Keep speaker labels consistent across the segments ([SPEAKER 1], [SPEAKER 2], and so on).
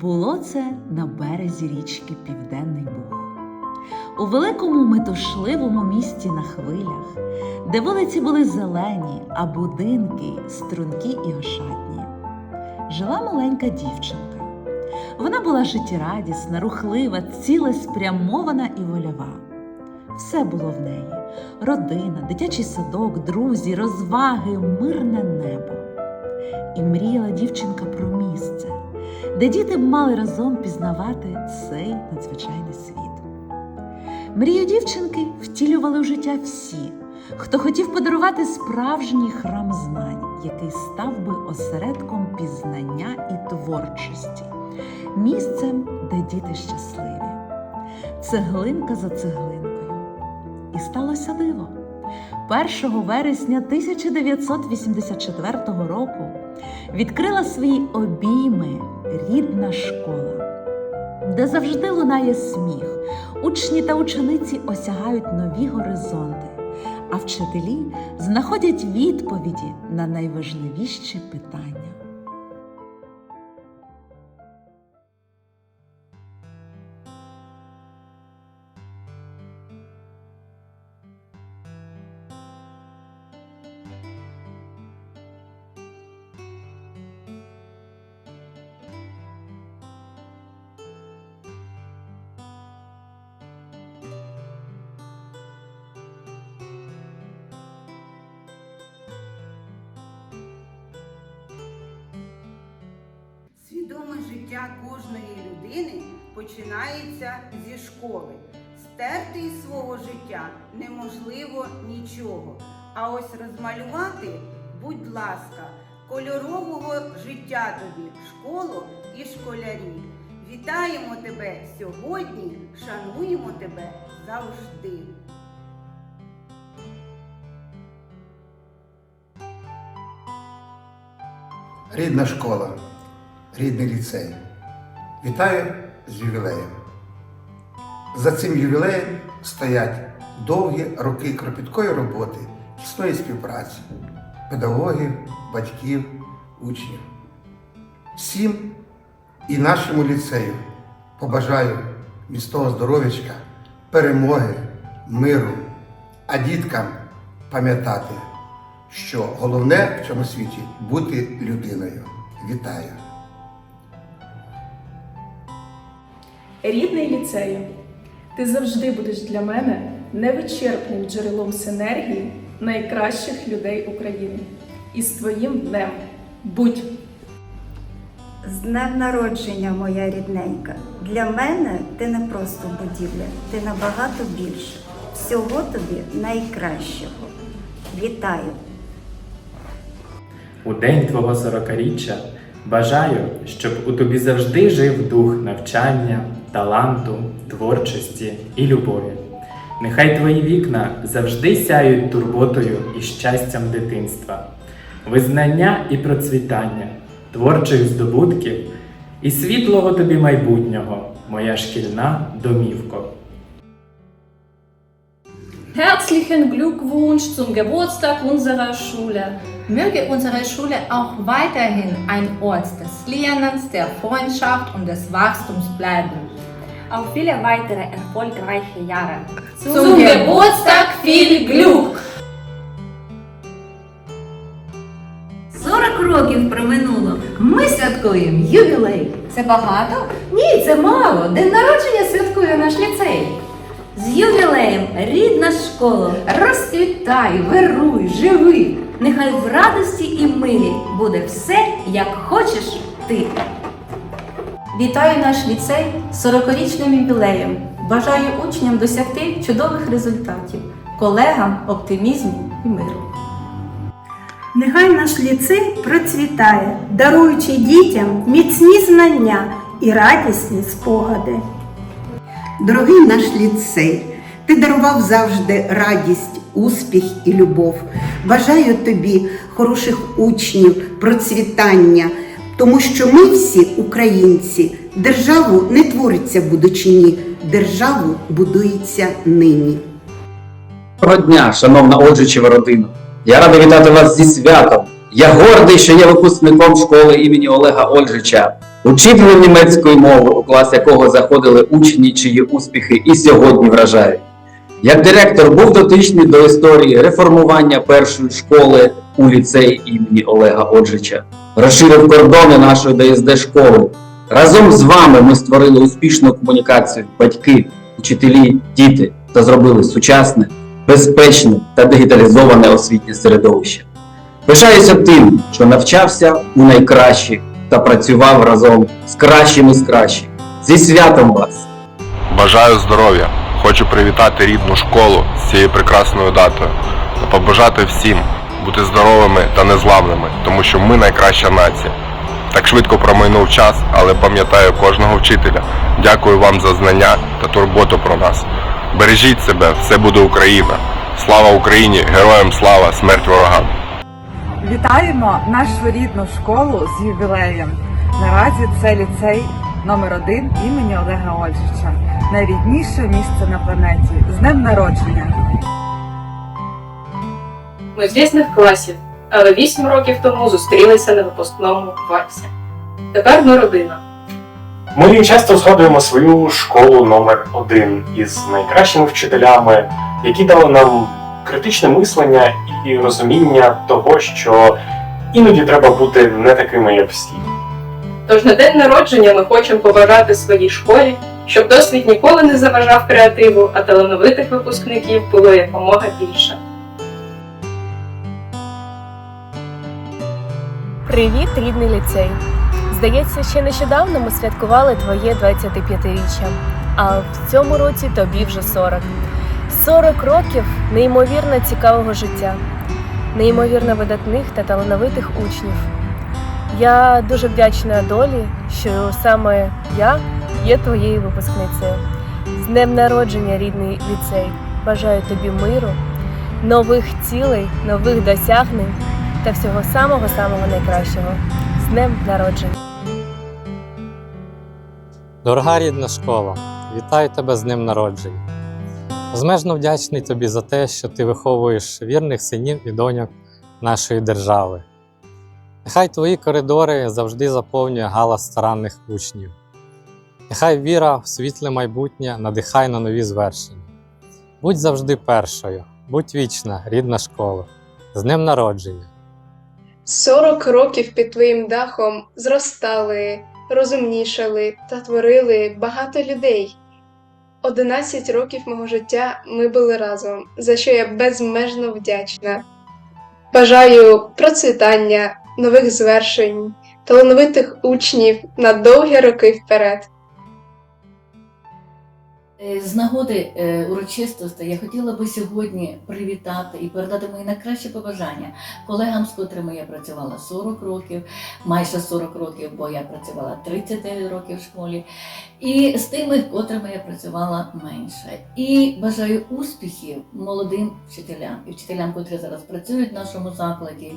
[SPEAKER 1] Було це на березі річки Південний Буг. У великому метушливому місті на хвилях, де вулиці були зелені, а будинки стрункі і ошатні, жила маленька дівчинка. Вона була життєрадісна, рухлива, цілеспрямована і вольова. Все було в неї: родина, дитячий садок, друзі, розваги, мирне небо. І мріяла дівчинка про місце, де діти мали разом пізнавати цей надзвичайний світ. Мрію дівчинки втілювали в життя всі, хто хотів подарувати справжній храм знань, який став би осередком пізнання і творчості, місцем, де діти щасливі, цеглинка за цеглинкою. І сталося диво. 1 вересня 1984 року відкрила свої обійми рідна школа, де завжди лунає сміх, учні та учениці осягають нові горизонти, а вчителі знаходять відповіді на найважливіші питання.
[SPEAKER 2] Свідоме життя кожної людини починається зі школи. Стерти із свого життя неможливо нічого. А ось розмалювати, будь ласка, кольорового життя тобі, школу і школярі. Вітаємо тебе сьогодні, шануємо тебе завжди.
[SPEAKER 3] Рідна школа, рідний ліцей. Вітаю з ювілеєм. За цим ювілеєм стоять довгі роки кропіткої роботи, тісної співпраці педагогів, батьків, учнів. Всім і нашому ліцею побажаю міцного здоров'ячка, перемоги, миру, а діткам пам'ятати, що головне в цьому світі бути людиною. Вітаю!
[SPEAKER 4] Рідний ліцею, ти завжди будеш для мене невичерпним джерелом синергії найкращих людей України. І з твоїм днем будь!
[SPEAKER 5] З днем народження, моя рідненька. Для мене ти не просто будівля, ти набагато більше. Всього тобі найкращого. Вітаю!
[SPEAKER 6] У день твого сорокаріччя бажаю, щоб у тобі завжди жив дух навчання, таланту, творчості і любові. Нехай твої вікна завжди сяють турботою і щастям дитинства, визнання і процвітання, творчих здобутків і світлого тобі майбутнього, моя шкільна домівко.
[SPEAKER 7] Herzlichen Glückwunsch zum Geburtstag unserer Schule. Möge unsere Schule auch weiterhin ein Ort des Lernens, der Freundschaft und des Wachstums bleiben.
[SPEAKER 8] Auf viele weitere erfolgreiche Jahre.
[SPEAKER 7] Zum Geburtstag viel Glück!
[SPEAKER 9] 40 років проминуло. Ми святкуємо ювілей.
[SPEAKER 8] Це багато?
[SPEAKER 9] Ні, це мало. День народження святкує наш ліцей. З ювілеєм, рідна школа, розцвітай, вируй, живи. Нехай в радості і мирі буде все, як хочеш ти.
[SPEAKER 10] Вітаю наш ліцей з 40-річним ювілеєм. Бажаю учням досягти чудових результатів, колегам оптимізму і миру.
[SPEAKER 11] Нехай наш ліцей процвітає, даруючи дітям міцні знання і радісні спогади.
[SPEAKER 12] Дорогий наш ліцей, ти дарував завжди радість, успіх і любов. Бажаю тобі хороших учнів, процвітання, тому що ми всі українці. Державу не твориться будучи ні, державу будується нині.
[SPEAKER 13] Доброго дня, шановна Оджичева родина. Я радий вітати вас зі святом. Я гордий, що є випускником школи імені Олега Ольжича.
[SPEAKER 5] учителем німецької мови, у клас якого заходили учні, чиї успіхи і сьогодні вражають. Як директор був дотичний до історії реформування першої школи у ліцеї імені Олега Оджича, розширив кордони нашої ДСД школи. Разом з вами ми створили успішну комунікацію батьки, учителі, діти та зробили сучасне, безпечне та дигіталізоване освітнє середовище. Пишаюся тим, що навчався у найкращих та працював разом з кращими з кращих. Зі святом вас!
[SPEAKER 14] Бажаю здоров'я! Хочу привітати рідну школу з цією прекрасною датою побажати всім бути здоровими та незламними, тому що ми найкраща нація. Так швидко промайнув час, але пам'ятаю кожного вчителя. Дякую вам за знання та турботу про нас. Бережіть себе, все буде Україна. Слава Україні! Героям слава! Смерть ворогам!
[SPEAKER 15] Вітаємо нашу рідну школу з ювілеєм. Наразі це ліцей номер 1 імені Олега Ольжича. Найрідніше місце на планеті. З днем народження!
[SPEAKER 16] Ми з різних класів, але вісім років тому зустрілися на випускному вальсі. Тепер ми родина.
[SPEAKER 17] Ми часто згадуємо свою школу номер один із найкращими вчителями, які дали нам критичне мислення і розуміння того, що іноді треба бути не такими, як всі.
[SPEAKER 16] Тож на день народження ми хочемо побажати своїй школі, щоб досвід ніколи не заважав креативу, а талановитих випускників було якомога більше.
[SPEAKER 18] Привіт, рідний ліцей! Здається, ще нещодавно ми святкували твоє 25-річчя, а в цьому році тобі вже 40. 40 років неймовірно цікавого життя, неймовірно видатних та талановитих учнів. Я дуже вдячна долі, що саме я є твоєю випускницею. З днем народження, рідний ліцей! Бажаю тобі миру, нових цілей, нових досягнень та всього самого-самого найкращого. З днем народження!
[SPEAKER 19] Дорога рідна школа, вітаю тебе з днем народження. Безмежно вдячний тобі за те, що ти виховуєш вірних синів і доньок нашої держави. Нехай твої коридори завжди заповнює галас старанних учнів. Нехай віра в світле майбутнє надихає на нові звершення. Будь завжди першою, будь вічна, рідна школа. З днем народження!
[SPEAKER 16] 40 років під твоїм дахом зростали, розумнішали та творили багато людей. 11 років мого життя ми були разом, за що я безмежно вдячна. Бажаю процвітання, нових звершень, талановитих учнів на довгі роки вперед.
[SPEAKER 20] Е, З нагоди е, урочистостей я хотіла би сьогодні привітати і передати мої найкращі побажання колегам, з котрими я працювала 40 років, майже 40 років, бо я працювала 39 років в школі, і з тими, котрими я працювала менше. І бажаю успіхів молодим вчителям і вчителям, котрі зараз працюють в нашому закладі.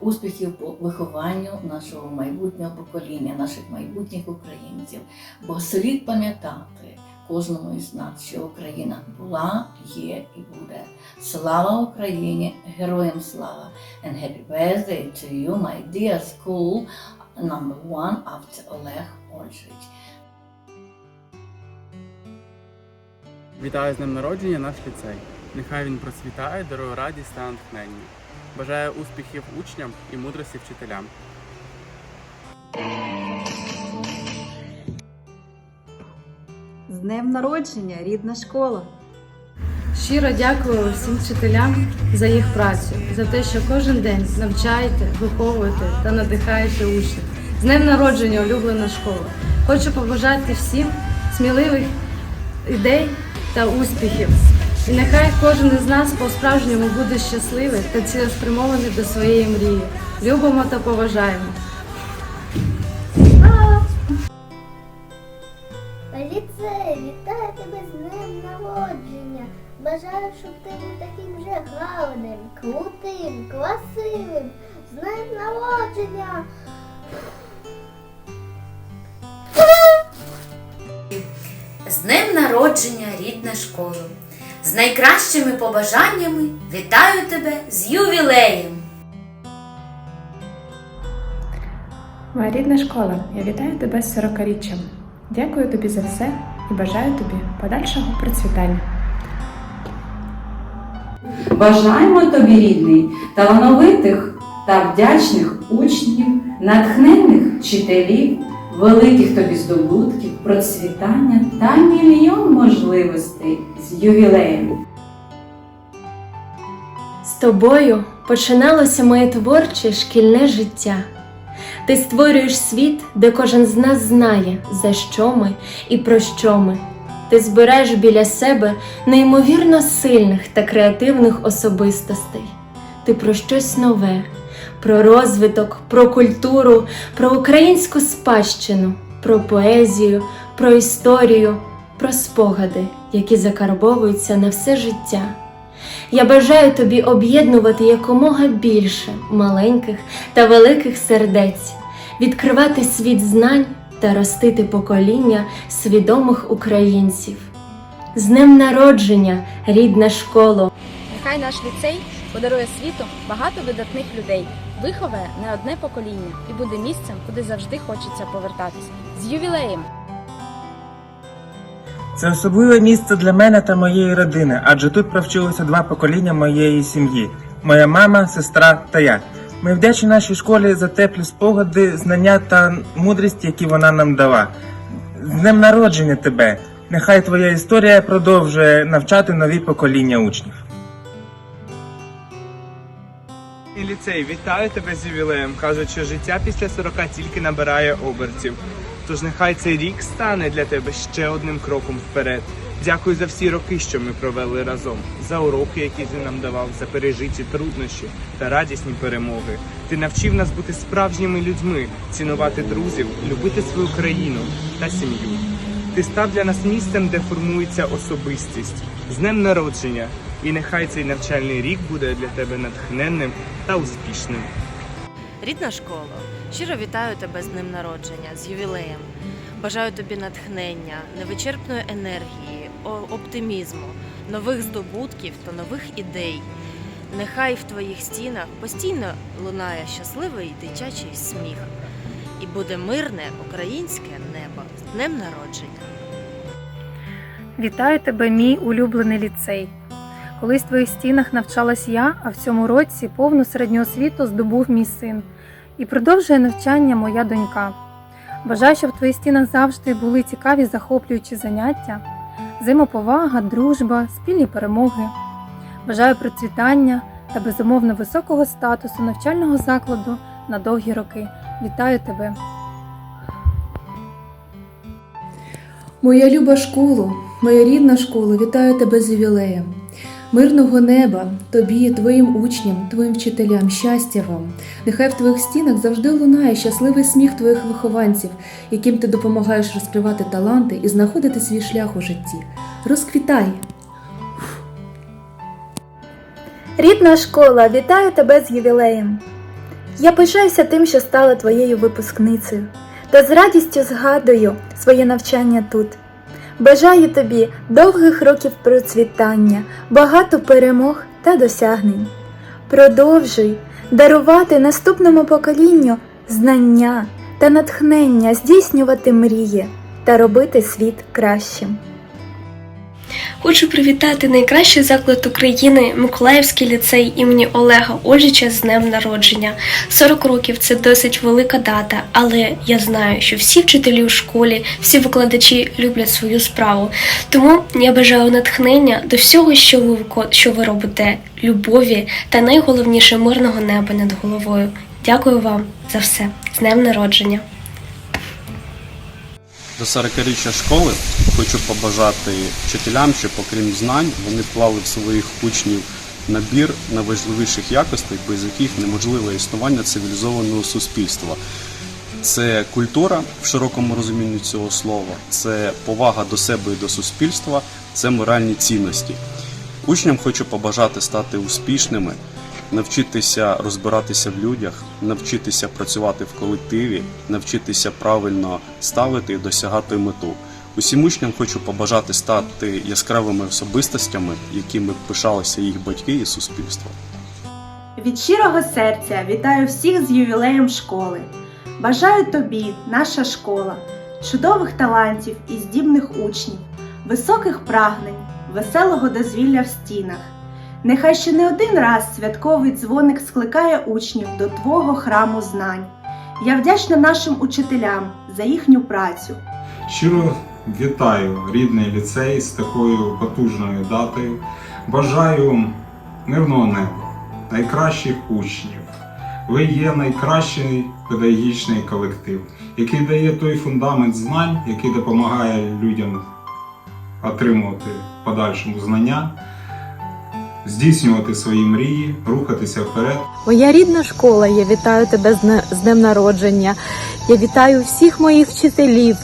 [SPEAKER 20] Успіхів по вихованню нашого майбутнього покоління, наших майбутніх українців. Бо слід пам'ятати, кожному із нас, що Україна була, є і буде. Слава Україні! Героям слава! And happy birthday to you, my dear school number one after Oleg Olshich.
[SPEAKER 17] Вітаю з днем народження наш ліцей. Нехай він процвітає, дарує радість та натхнення. Бажаю успіхів учням і мудрості вчителям.
[SPEAKER 18] З днем народження, рідна школа! Щиро дякую всім вчителям за їх працю, за те, що кожен день навчаєте, виховуєте та надихаєте учнів. З днем народження, улюблена школа! Хочу побажати всім сміливих ідей та успіхів. І нехай кожен із нас по-справжньому буде щасливий та цілеспрямований до своєї мрії. Любимо та поважаємо.
[SPEAKER 11] Бажаю, щоб ти був таким же гарним, крутим, красивим. З днем народження!
[SPEAKER 20] З днем народження, рідна школа! З найкращими побажаннями вітаю тебе з ювілеєм!
[SPEAKER 21] Моя рідна школа, я вітаю тебе з 40-річчям. Дякую тобі за все і бажаю тобі подальшого процвітання.
[SPEAKER 9] Бажаємо тобі, рідний, талановитих та вдячних учнів, натхненних вчителів, великих тобі здобутків, процвітання та мільйон можливостей з ювілеєм.
[SPEAKER 18] З тобою починалося моє творче шкільне життя. Ти створюєш світ, де кожен з нас знає, за що ми і про що ми. Ти збираєш біля себе неймовірно сильних та креативних особистостей. Ти про щось нове, про розвиток, про культуру, про українську спадщину, про поезію, про історію, про спогади, які закарбовуються на все життя. Я бажаю тобі об'єднувати якомога більше маленьких та великих сердець, відкривати світ знань та ростити покоління свідомих українців. З днем народження, рідна школа!
[SPEAKER 10] Нехай наш ліцей подарує світу багато видатних людей, виховає не одне покоління і буде місцем, куди завжди хочеться повертатись. З ювілеєм!
[SPEAKER 22] Це особливе місце для мене та моєї родини, адже тут провчилося два покоління моєї сім'ї: моя мама, сестра та я. Ми вдячні нашій школі за теплі спогади, знання та мудрість, які вона нам дала. З днем народження тебе! Нехай твоя історія продовжує навчати нові покоління учнів. Ліцей, вітаю тебе з ювілеєм. Кажуть, що життя після 40 тільки набирає обертів. Тож нехай цей рік стане для тебе ще одним кроком вперед. Дякую за всі роки, що ми провели разом, за уроки, які ти нам давав, за пережиті труднощі та радісні перемоги. Ти навчив нас бути справжніми людьми, цінувати друзів, любити свою країну та сім'ю. Ти став для нас місцем, де формується особистість, з днем народження. І нехай цей навчальний рік буде для тебе натхненним та успішним.
[SPEAKER 23] Рідна школа, щиро вітаю тебе з днем народження, з ювілеєм. Бажаю тобі натхнення, невичерпної енергії, оптимізму, нових здобутків та нових ідей. Нехай в твоїх стінах постійно лунає щасливий дитячий сміх. І буде мирне українське небо з днем народження.
[SPEAKER 21] Вітаю тебе, мій улюблений ліцей. Колись в твоїх стінах навчалась я, а в цьому році повну середню освіту здобув мій син. І продовжує навчання моя донька. Бажаю, щоб в твоїх стінах завжди були цікаві захоплюючі заняття, взаємоповага, дружба, спільні перемоги. Бажаю процвітання та безумовно високого статусу навчального закладу на довгі роки. Вітаю тебе!
[SPEAKER 24] Моя люба школа, моя рідна школа, вітаю тебе з ювілеєм. Мирного неба тобі, твоїм учням, твоїм вчителям, щастя вам. Нехай в твоїх стінах завжди лунає щасливий сміх твоїх вихованців, яким ти допомагаєш розкривати таланти і знаходити свій шлях у житті. Розквітай!
[SPEAKER 25] Рідна школа, вітаю тебе з ювілеєм. Я пишаюся тим, що стала твоєю випускницею, та з радістю згадую своє навчання тут. Бажаю тобі довгих років процвітання, багато перемог та досягнень. Продовжуй дарувати наступному поколінню знання та натхнення здійснювати мрії та робити світ кращим.
[SPEAKER 16] Хочу привітати найкращий заклад України Миколаївський ліцей імені Олега Ольжича з днем народження. 40 років це досить велика дата, але я знаю, що всі вчителі у школі, всі викладачі люблять свою справу. Тому я бажаю натхнення до всього, що ви що ви робите, любові та найголовніше мирного неба над головою. Дякую вам за все з днем народження.
[SPEAKER 26] До 40-річчя школи хочу побажати вчителям, щоб окрім знань вони вклали в своїх учнів набір найважливіших якостей, без яких неможливе існування цивілізованого суспільства. Це культура в широкому розумінні цього слова, це повага до себе і до суспільства, це моральні цінності. Учням хочу побажати стати успішними, навчитися розбиратися в людях, навчитися працювати в колективі, навчитися правильно ставити і досягати мету. Усім учням хочу побажати стати яскравими особистостями, якими пишалися їх батьки і суспільство.
[SPEAKER 27] Від щирого серця вітаю всіх з ювілеєм школи.
[SPEAKER 28] Бажаю тобі, наша школа, чудових талантів і здібних учнів, високих прагнень, веселого дозвілля в стінах. Нехай ще не один раз святковий дзвоник скликає учнів до Твого храму знань. Я вдячна нашим учителям за їхню працю.
[SPEAKER 14] Щиро вітаю рідний ліцей з такою потужною датою. Бажаю мирного неба, найкращих учнів. Ви є найкращий педагогічний колектив, який дає той фундамент знань, який допомагає людям отримувати подальшому знання, здійснювати свої мрії, рухатися вперед.
[SPEAKER 20] Моя рідна школа, я вітаю тебе з днем народження. Я вітаю всіх моїх вчителів,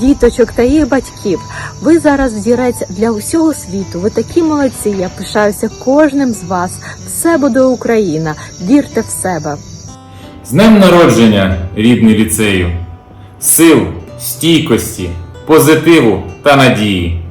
[SPEAKER 20] діточок та їх батьків. Ви зараз взірець для усього світу. Ви такі молодці. Я пишаюся кожним з вас. Все буде Україна. Вірте в себе.
[SPEAKER 26] З днем народження, рідний ліцею, сил, стійкості, позитиву та надії.